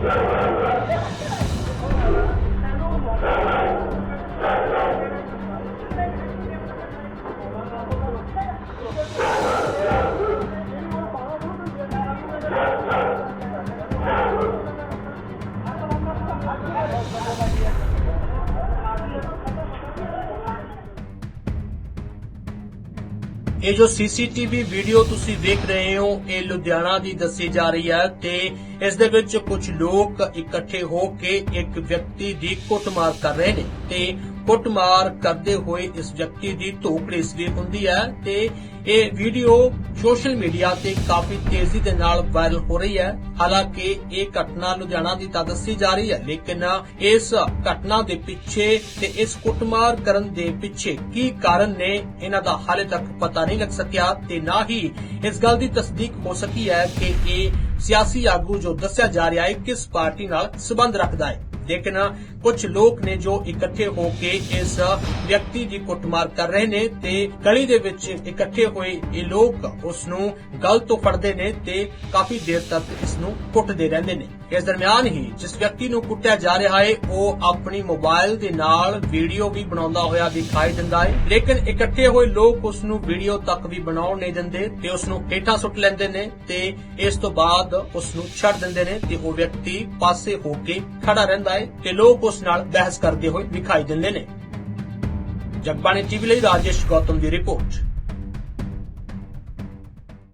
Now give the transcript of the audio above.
Yeah. ਇਹ ਜੋ CCTV video ਤੁਸੀਂ ਵੇਖ ਰਹੇ ਹੋ, ਇਹ ਲੁਧਿਆਣਾ ਦੀ ਦੱਸੀ ਜਾ ਰਹੀ ਹੈ ਤੇ ਇਸ ਦੇ ਵਿੱਚ ਕੁਝ ਲੋਕ ਇਕੱਠੇ ਹੋ ਕੇ ਇੱਕ ਵਿਅਕਤੀ ਦੀ ਕੁੱਟਮਾਰ ਕਰ ਰਹੇ ਨੇ ਤੇ ਕੁੱਟਮਾਰ ਕਰਦੇ ਹੋਏ ਇਸ ਵਿਅਕਤੀ ਦੀ ਧੋਖੜੀ ਵੀ ਹੁੰਦੀ ਹੈ ਤੇ ਇਹ ਵੀਡੀਓ ਸੋਸ਼ਲ ਮੀਡੀਆ ਤੇ ਕਾਫੀ ਤੇਜ਼ੀ ਦੇ ਨਾਲ ਵਾਇਰਲ ਹੋ ਰਹੀ ਹੈ। ਹਾਲਾਂਕਿ ਇਹ ਘਟਨਾ ਲੁਧਿਆਣਾ ਦੀ ਤਾਂ ਦੱਸੀ ਜਾ ਰਹੀ ਹੈ, ਲੇਕਿਨ ਇਸ ਘਟਨਾ ਦੇ ਪਿੱਛੇ ਤੇ ਇਸ ਕੁੱਟਮਾਰ ਕਰਨ ਦੇ ਪਿੱਛੇ ਕੀ ਕਾਰਨ ਨੇ, ਇਹਨਾਂ ਦਾ ਹਾਲੇ ਤੱਕ ਪਤਾ ਨਹੀਂ ਲੱਗ ਸਕਿਆ ਤੇ ਨਾ ਹੀ ਇਸ ਗੱਲ ਦੀ ਤਸਦੀਕ ਹੋ ਸਕੀ ਹੈ ਕਿ ਇਹ ਸਿਆਸੀ ਆਗੂ ਜੋ ਦੱਸਿਆ ਜਾ ਰਿਹਾ ਹੈ, ਕਿਸ ਪਾਰਟੀ ਨਾਲ ਸਬੰਧ ਰੱਖਦਾ ਹੈ। ਲੇਕਿਨ ਕੁਝ ਲੋਕ ਨੇ ਜੋ ਇਕੱਠੇ ਹੋ ਕੇ ਇਸ ਵਿਅਕਤੀ ਦੀ ਕੁੱਟਮਾਰ ਕਰ ਰਹੇ ਨੇ ਤੇ ਗਲੀ ਦੇ ਵਿੱਚ ਇਕੱਠੇ ਹੋਏ ਇਹ ਲੋਕ ਉਸ ਨੂੰ ਗਲ ਤੋਂ ਫੜਦੇ ਨੇ ਤੇ ਕਾਫੀ ਦੇਰ ਤੱਕ ਇਸ ਨੂੰ ਕੁੱਟਦੇ ਰਹਿੰਦੇ ਨੇ। ਇਸ ਦਰਮਿਆਨ ਹੀ ਜਿਸ ਵਿਅਕਤੀ ਨੂੰ ਕੁੱਟਿਆ ਜਾ ਰਿਹਾ ਹੈ, ਉਹ ਆਪਣੀ ਮੋਬਾਈਲ ਦੇ ਨਾਲ ਵੀਡੀਓ ਵੀ ਬਣਾਉਂਦਾ ਹੋਇਆ ਦਿਖਾਈ ਦਿੰਦਾ ਹੈ। ਲੇਕਿਨ ਇਕੱਠੇ ਹੋਏ ਲੋਕ ਉਸ ਨੂੰ ਵੀਡੀਓ ਤੱਕ ਵੀ ਬਣਾਉਣ ਨਹੀਂ ਦਿੰਦੇ ਤੇ ਉਸ ਨੂੰ ਹੇਠਾਂ ਸੁੱਟ ਲੈਂਦੇ ਨੇ ਤੇ ਇਸ ਤੋਂ ਬਾਅਦ ਉਸ ਨੂੰ ਛੱਡ ਦਿੰਦੇ ਨੇ ਤੇ ਉਹ ਵਿਅਕਤੀ ਪਾਸੇ ਹੋ ਕੇ ਖੜਾ ਰਹਿੰਦਾ ਹੈ। ਤੇ ਲੋਕ ਉਸ ਨਾਲ ਬਹਿਸ ਕਰਦੇ ਹੋਏ ਵਿਖਾਈ ਦਿੰਦੇ ਨੇ। ਜਗਬਾਣੀ ਟੀਵੀ ਲਈ ਰਾਜੇਸ਼ ਗੌਤਮ ਦੀ ਰਿਪੋਰਟ।